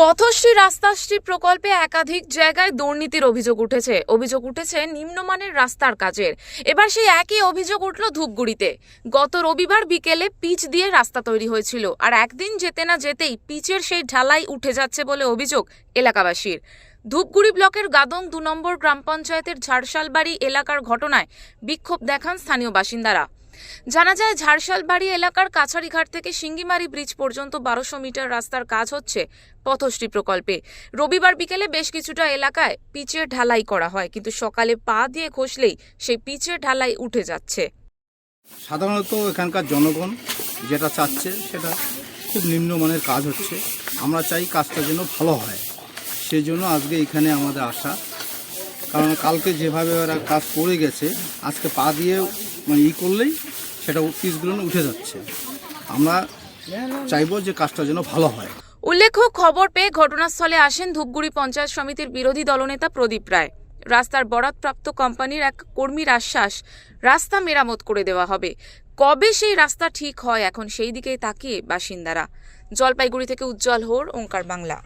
পথশ্রী রাস্তাশ্রী প্রকল্পে একাধিক জায়গায় দুর্নীতির অভিযোগ উঠেছে। অভিযোগ উঠেছে নিম্নমানের রাস্তার কাজের। এবার সেই একই অভিযোগ উঠল ধূপগুড়িতে। গত রবিবার বিকেলে পিচ দিয়ে রাস্তা তৈরি হয়েছিল। আর একদিন যেতে না যেতেই পিচের সেই ঢালাই উঠে যাচ্ছে বলে অভিযোগ এলাকাবাসীর। ধূপগুড়ি ব্লকের গাদং দু নম্বর গ্রাম পঞ্চায়েতের ঝাড়শালবাড়ি এলাকার ঘটনায় বিক্ষোভ দেখান স্থানীয় বাসিন্দারা। জানা যায়, ঝাড়শালবাড়ি এলাকার কাছারিঘাট থেকে সিঙ্গিমারি ব্রিজ পর্যন্ত বারোশো মিটার রাস্তার কাজ হচ্ছে পথশ্রী প্রকল্পে। রবিবার বিকেলে বেশ কিছুটা এলাকায় পিচের ঢালাই করা হয়, কিন্তু সকালে পা দিয়ে ঘষলেই সেই পিচের ঢালাই উঠে যাচ্ছে। সাধারণত এখানকার জনগণ যেটা চাচ্ছে সেটা খুব নিম্নমানের কাজ হচ্ছে। আমরা চাই কাজটা যেন ভালো হয়। সেই জন্য আজকে এখানে আমাদের আসা কারণ কালকে যেভাবে ওরা কাজ করে গেছে, আজকে পা দিয়ে মানে ই করলেই সেটা পিসগুলো উঠে যাচ্ছে। আমরা চাইব যে কাজটা যেন ভালো হয়। উল্লেখ্য, খবর পেয়ে ঘটনাস্থলে আসেন ধূপগুড়ি পঞ্চায়েত সমিতির বিরোধী দলনেতা প্রদীপ রায়। রাস্তার বরাদপ্রাপ্ত কোম্পানির এক কর্মীর আশ্বাস, রাস্তা মেরামত করে দেওয়া হবে। কবে সেই রাস্তা ঠিক হয়, এখন সেই দিকেই তাকিয়ে বাসিন্দারা। জলপাইগুড়ি থেকে উজ্জ্বল হোর, ওঙ্কার বাংলা।